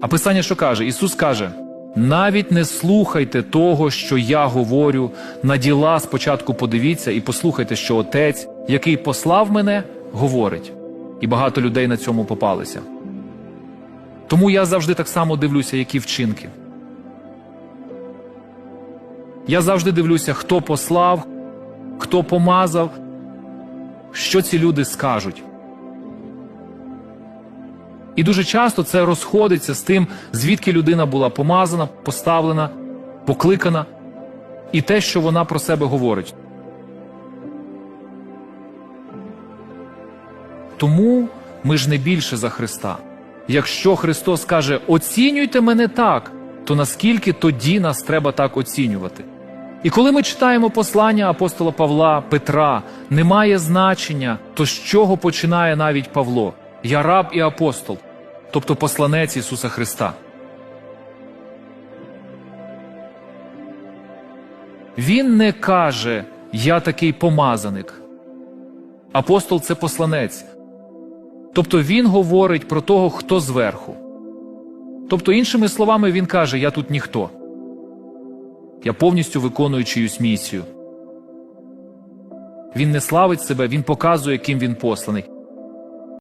А Писання що каже? Ісус каже: навіть не слухайте того, що я говорю, на діла спочатку подивіться і послухайте, що Отець, який послав мене, говорить. І багато людей на цьому попалися. Тому я завжди так само дивлюся, які вчинки. Я завжди дивлюся, хто послав, хто помазав, що ці люди скажуть. І дуже часто це розходиться з тим, звідки людина була помазана, поставлена, покликана, і те, що вона про себе говорить. Тому ми ж не більше за Христа. Якщо Христос каже оцінюйте мене так, то наскільки тоді нас треба так оцінювати? І коли ми читаємо послання апостола Павла, Петра, немає значення, то з чого починає навіть Павло? Я раб і апостол, тобто посланець Ісуса Христа. Він не каже Я такий помазаник. Апостол це посланець. Тобто він говорить про того, хто зверху. Тобто, іншими словами, він каже: Я тут ніхто. Я повністю виконую чиюсь місію. Він не славить себе, він показує, ким він посланий.